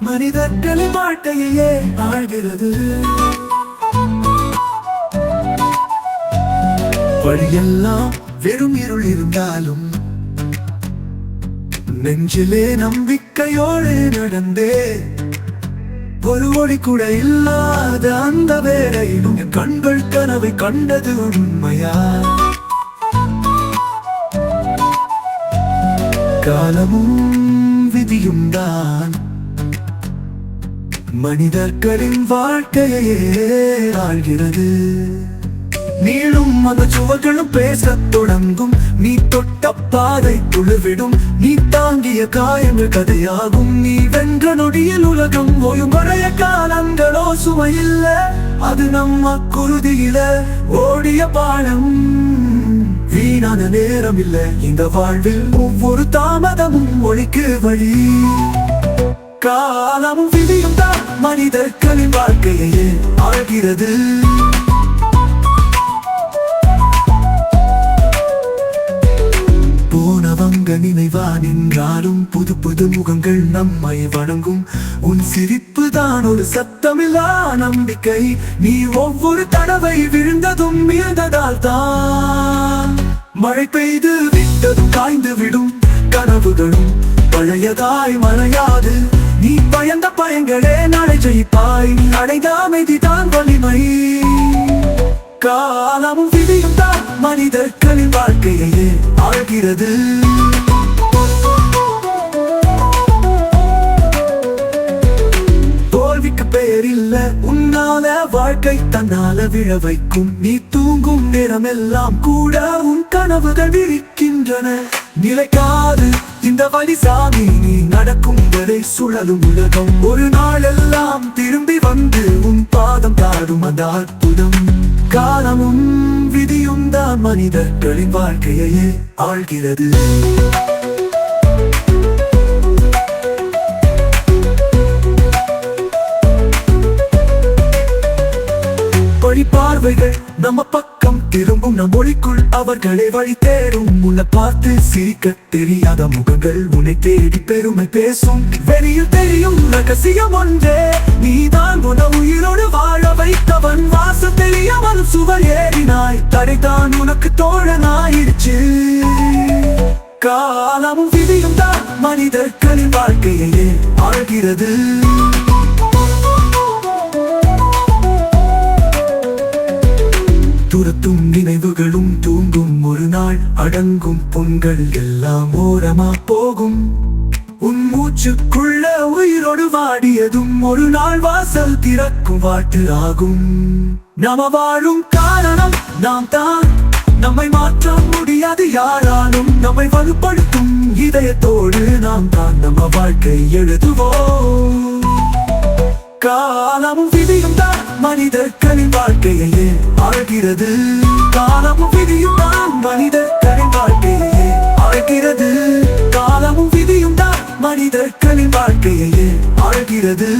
மனிதர்களின் வாழ்க்கையே ஆழ்கிறது வழியெல்லாம் வெறும் இருள் இருந்தாலும் நெஞ்சிலே நம்பிக்கையோடு நடந்தே ஒரு ஒளி கூட இல்லாத அந்த வேளையிலும் என் கண்கள் கனவை கண்டது உண்மையா? காலமும் விதியும் தான். மனிதர்களின் வாழ்க்கையே ஆழ்கிறது நீளும் அந்த சுவர்களும் பேசத் தொடங்கும். நீ தொட்ட பாதை துளிர்விடும் நீ தாங்கிய காயங்கள் கதையாகும். நீ வென்ற நொடியில் உலகம் ஒழுங்குறைய காலங்களோ சுமையில்ல அது நம்ம குருதியில ஓடிய பாலம். வீணான நேரம் இல்ல இந்த வாழ்வில் ஒவ்வொரு தாமதமும் ஒழிக்கு வழி. காலம் விதி தான் மனிதர்களின் வாழ்க்கையே ஆழ்கிறது போனவங்க நினைவா நின்றாலும் புது புது முகங்கள் நம்மை வணங்கும். உன் சிரிப்பு தான் ஒரு சத்தமில்லா நம்பிக்கை. நீ ஒவ்வொரு தடவை விழுந்ததும் மீழ்ந்ததால் தான். மழை பெய்து விட்டதும் காய்ந்து விடும் கனவுகளும் பழையதாய் மறையாது. நீ பயந்த பயங்களே நாளை ஜெயிப்பாய். அடைந்த அமைதிதான் வலிமை. காலமும் விதியும் தான் மனிதர்களின் வாழ்க்கையே ஆழ்கிறது தோல்விக்கு பெயர் இல்ல உன்னால வாழ்க்கை தன்னால விழ வைக்கும். நீ தூங்கும் நேரமெல்லாம் கூட உன் கனவுகள் விரிக்கின்றன. நிலைக்காது இந்த வழி சாமி நீ நடக்கும் வரை சுழலும் உலகம். ஒரு நாளெல்லாம் திரும்பி வந்து உன் பாதம் தாடும் அந்த அற்புதம். காலமும் விதியும் தான் மனிதர்களின் வாழ்க்கையே ஆழ்கிறது வழி பார்வைகள் நம்ம பக்கம் திரும்பும் நம் ஒளிக்குள் அவர்களை வழி தேடும். உன்னை பார்த்து சிரிக்க தெரியாத முகங்கள் உன்னை தேடி பெருமை பேசும். வெளியில் தெரியும் ரகசியம் ஒன்றே. நீதான் உன உயிரோடு வாழ வைத்தவன். வாசம் தெரியாமல் சுவர் ஏறினாய். தடைதான் உனக்கு தோழனாயிருச்சு காலமும் விதியும் தான் மனிதர்களின் வாழ்க்கையே ஆழ்கிறது துரத்தும் நினைவுகளும் தூங்கும். ஒரு நாள் அடங்கும் பொங்கல் எல்லாம் ஓரமா போகும். உன் மூச்சுக்குள்ள உயிரோடு வாடியதும் ஒரு நாள் வாசல் திறக்கும் வாட்டு ஆகும். நம வாழும் காரணம் நாம் தான் நம்மை மாற்ற முடியாது யாராலும். நம்மை வலுப்படுத்தும் இதயத்தோடு நாம் தான் நம்ம வாழ்க்கை எழுதுவோம். காலமும் விதியும் தான் மனிதர்களின் வாழ்க்கையே அழகிறது காலமும் விதியும் தான் மனிதர்களின் வாழ்க்கையே அழகிறது காலமும் விதியும் தான் மனிதர்களின் வாழ்க்கையே அழகிறது